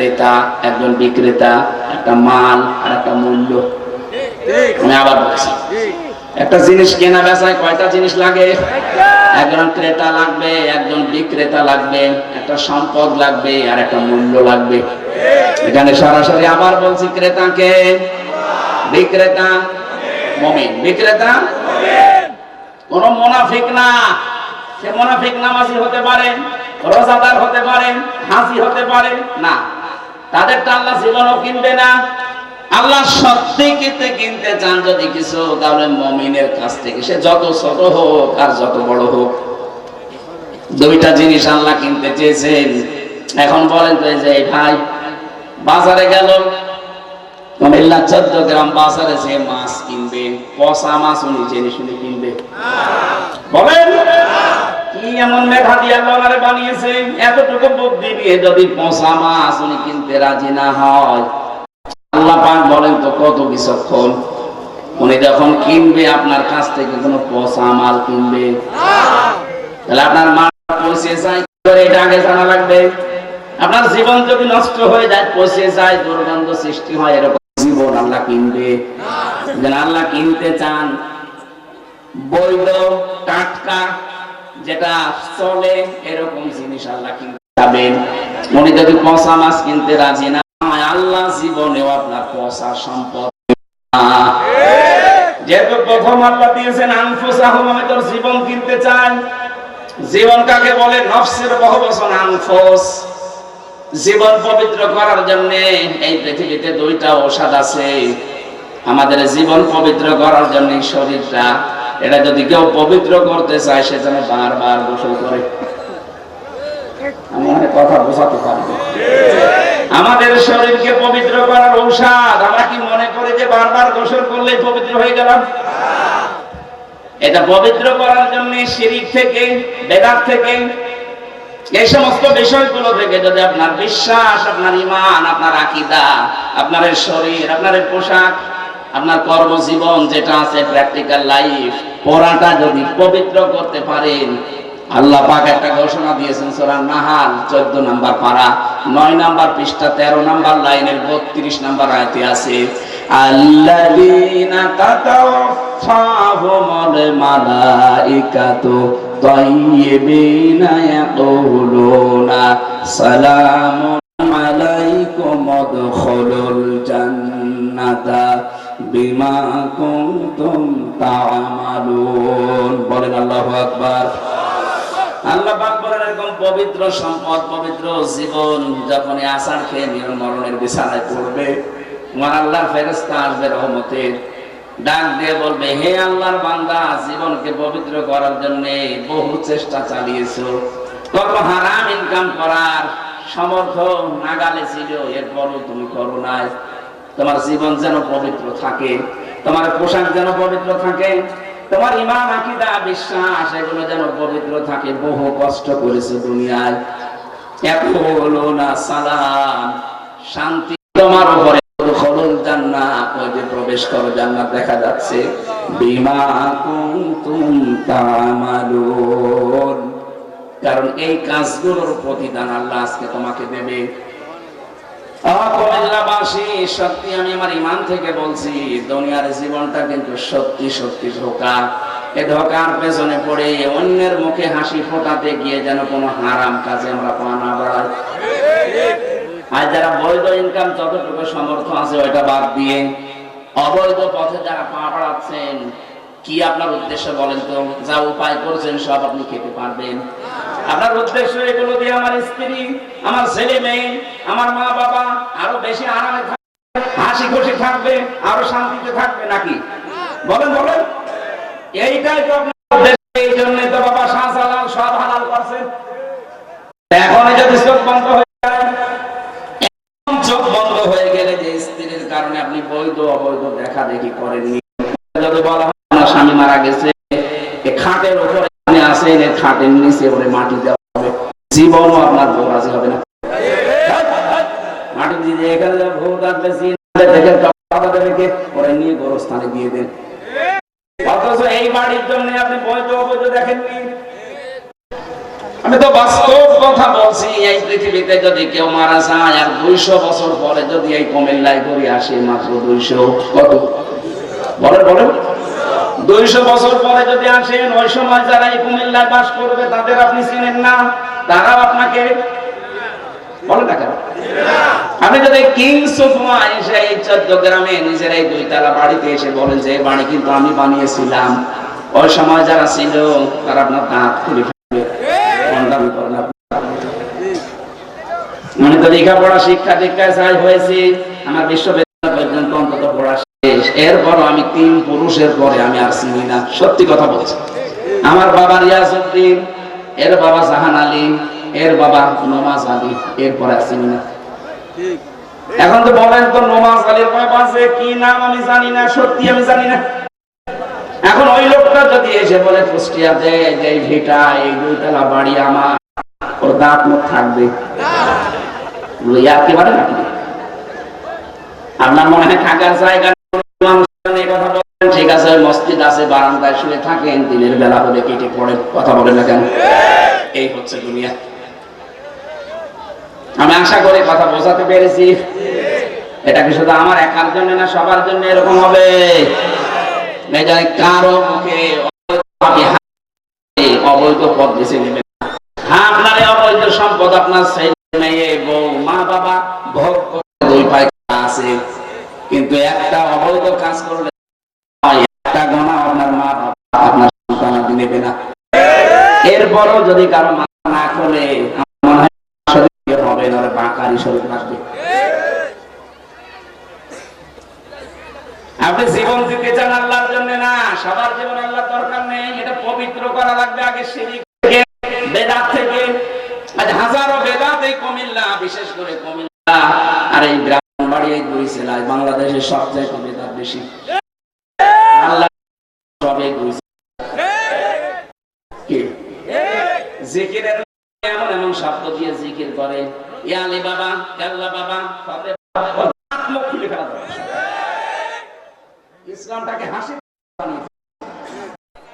ক্রেতা, একজন বিক্রেতা, একটা মাল আর একটা মূল্য। আমি আবার বলছি, একটা জিনিস কেনা বেচায় কয়টা জিনিস লাগে? একজন ক্রেতা লাগবে, একজন বিক্রেতা লাগবে, একটা সম্পদ লাগবে আর একটা মূল্য লাগবে। এখানে সরাসরি আবার বলছি, ক্রেতাকে বিক্রেতা, মমিন। বিক্রেতা, কোন মোনাফিক না। সে মোনাফিক নামাজি হতে পারে, রোজাদার হতে পারে হাসি হতে পারে, না। তাদেরটা আল্লাহ জীবনও কিনবে না। আল্লাহ সত্যি কিনতে কিনতে চান যদি কিছু, তাহলে মমিনের কাছ থেকে সে যত ছোট হোক আর যত বড় হোক। দুইটা জিনিস আল্লাহ কিনতে চেয়েছেন। এখন বলেন তো যে ভাই বাজারে গেল, কুমিল্লা চোদ্দ গ্রাম বাজারে যে মাছ কিনবে, পচা মাছ উনি জেনে শুনে কিনবে। বলেন। এমন মেধা দিয়ে আল্লাহ বানিয়েছে এতটুকু বুদ্ধি দিয়ে যদি পচা মাছ উনি কিনতে রাজি না হয়। আল্লাহ পাক বলেন তো, কত বিচক্ষণ। উনি যখন কিনবে, আপনার কাছ থেকে কোনো পচা মাল কিনবে। তাহলে আপনার মা পচে যায়, কি করে? এটা আগে জানা লাগবে। আপনার জীবন যদি নষ্ট হয়ে যায় পচে যায়, দুর্গন্ধ সৃষ্টি হয়, এরকম জীবন আল্লাহ কিনবে। আল্লাহ কিনতে চান। বৈধ, টাটকা যেটা চলে, এরকম জিনিস আল্লাহ উনি যদি মাছ কিনতে রাজি না আল্লাহ জীবনেও আপনার সম্পদ যেহেতু প্রথম আল্লাহ দিয়েছেন আমি তোর জীবন কিনতে চাই। জীবন কাকে বলে? নফসের বহুবচন আনফুস। জীবন পবিত্র করার জন্য এই পৃথিবীতে দুইটা ঔষধ আছে। আমাদের জীবন পবিত্র করার জন্য শরীরটা এটা যদি কেউ পবিত্র করতে চায়, সে যেন বারবার গোসল করে। আমি হয় কথা বোঝাতে পারব আমাদের শরীরকে পবিত্র করার ঔষধ, আমরা কি মনে করি যে বারবার গোসল করলেই পবিত্র হয়ে গেলাম? এটা পবিত্র করার জন্য শিরিক থেকে, বেদাত থেকে, এই সমস্ত বিষয়গুলো থেকে যদি আপনার বিশ্বাস, আপনার ইমান আপনার আকিদা, আপনার শরীর, আপনার পোশাক আপনার কর্মজীবন যেটা আছে প্র্যাকটিক্যাল লাইফ পড়াটা যদি পবিত্র করতে পারেন, আল্লাহ পাক একটা ঘোষণা দিয়েছেন, সূরা নাহাল 14 নাম্বার পারা 9 নাম্বার পৃষ্ঠা 13 নাম্বার লাইনের 32 নাম্বার আয়াতে আছে, আল্লাযীনা তাতাওয়াফাহুমুল মালাইকাতু ইয়াকুলুনা সালামুন আলাইকুম উদখুলুল জান্নাতা বিমা বলেন আল্লাহু আকবার। আল্লাহ পাক বলেন এরকম পবিত্র সম্পদ, পবিত্র জীবন যখন আষাঢ় খেয়ে মরণের বিছানায় পড়বে। ফেরেশতা আসবে রহমতের ডাক দিয়ে বলবে, হে আল্লাহর বান্দা, জীবনকে পবিত্র করার জন্য বহু চেষ্টা চালিয়েছো। কত হারাম ইনকাম করার সমর্থ নাগালে ছিল, এরপরও তুমি করো নাই। তোমার জীবন যেন পবিত্র থাকে, তোমার পোশাক যেন পবিত্র থাকে, তোমার ইমান আকিদা, বিশ্বাস, এগুলো যেন পবিত্র থাকে। বহু কষ্ট করেছে দুনিয়ায়। হলো না সালাম, শান্তি। তোমার উপরে জান্নাত, ওই যে প্রবেশ করো, জান্নাত দেখা যাচ্ছে। বিমা তামালুন। কারণ এই কাজগুলোর প্রতিদান আল্লাহ আজকে তোমাকে দেবে। সত্যি আমি আমার ইমান থেকে বলছি, দুনিয়ার জীবনটা কিন্তু সত্যি সত্যি ধোকা এ ধোকার পেছনে পড়ে অন্যের মুখে হাসি ফোটাতে গিয়ে যেন কোনো হারাম কাজে আমরা পা না বাড়াই। আর যারা বৈধ ইনকাম যতটুকু সমর্থ আছে, ওইটা বাদ দিয়ে অবৈধ পথে যারা পা বাড়াচ্ছেন, কি আপনার উদ্দেশ্য বলেন তো? যা উপায় করছেন, সব আপনি খেতে পারবেন। আপনার উদ্দেশ্য এগুলো দিয়ে আমার স্ত্রী, আমার ছেলে মেয়ে, আমার মা বাবা আরও বেশি আরামে থাকবে, হাসি খুশি থাকবে, আরও শান্তিতে থাকবে নাকি? বলেন বলেন। এইটাই তো আপনার এই জন্যই তো বাবা সব হালাল করছেন। এখন যদি চোখ বন্ধ হয়ে যায় চোখ বন্ধ হয়ে গেলে যে স্ত্রীর কারণে আপনি বৈধ অবৈধ দেখা দেখি করেননি। যদি বলা হয়, আমার স্বামী মারা গেছে। আসেন খাটের নিচে ওরে মাটি দেওয়া হবে। জীবনও আপনার বউ রাজি হবে না। মাটি দিয়ে এখানে ওরে নিয়ে দিয়ে দেন। অথচ এই বাড়ির জন্য আপনি বৈধ অবৈধ দেখেননি? আমি তো বাস্তব কথা বলছি, এই পৃথিবীতে যদি কেউ মারা যায় আর দুইশো বছর পরে যদি এই কুমিল্লায় ঘুরে আসে মাত্র দুইশো, কত? বলেন বলেন। দুইশো বছর পরে যদি আসেন, ওই সময় যারা এই কুমিল্লায় বাস করবে, তাদের আপনি না, তারাও আপনাকে বাড়িতে এসে যে বাড়ি কিন্তু আমি বানিয়েছিলাম। ওই সময় যারা ছিল, তারা আপনার দাঁত খুলে ফেলবে কন্ডাম মানে তো লেখাপড়া শিক্ষা দীক্ষায় যাই হয়েছে, আমার বিশ্ববিদ্যালয় শেষ আমি তিন পুরুষের পরে আমি আর চিনি না। সত্যি কথা বলছি। আমার বাবা রিয়াজউদ্দিন, এর বাবা জাহান আলী, এর বাবা নমাজ আলী, এরপরে আর চিনি না। এখন তো বলেন তো নমাজ আলীর বাবা কি নাম আমি জানি না, সত্যি আমি জানি না। এখন ওই লোকটা যদি এসে বলে কুষ্টিয়াতে যে এই ভিটা, এই দুইতলা বাড়ি আমার, ওর দাঁত মুখ থাকবে। পারেন আপনি আপনার মনে হয় থাকার জায়গা ঠিক আছে, মসজিদ আছে, বারান্দায় শুয়ে থাকেন, দিনের বেলা হলে কেটে পড়ে কথা বলেন না কেন? এই হচ্ছে দুনিয়া। আমি আশা করি কথা বোঝাতে পেরেছি। এটা কি শুধু আমার একার জন্য না, সবার জন্য এরকম হবে? কারও মুখে অবৈধ পদ বেছে নেবেন হ্যাঁ আপনার অবৈধ সম্পদ আপনার ছেলে মেয়ে বউ মা বাবা ভোগ করে দুই পায়ে আছে কিন্তু একটা অবৈধ কাজ করলে হয়, একটা গোনা আপনার মা বাবা আপনার সন্তান আদি নেবে না এরপরও যদি কারও না খোলে হবে বাঁকারি শরীর থাকবে আপনি জীবন দিতে চান আল্লাহর জন্য না, সবার জীবন আল্লাহ দরকার নেই, এটা পবিত্র করা লাগবে আগে থেকে, বেদাত থেকে। হাজারো বেদাত এই কুমিল্লা, বিশেষ করে কুমিল্লা, আর এই ব্রাহ্মণবাড়ি, এই দুই জেলায় বাংলাদেশের সবচেয়ে বেদাত বেশি। আল্লাহ সবে দুই কি? জিকিরের এমন এমন শব্দ দিয়ে জিকির করে। ইয়ালি বাবা, কাল্লা বাবা তাতে মুখ খুলে ফেলা যাবে ইসলামটাকে হাসি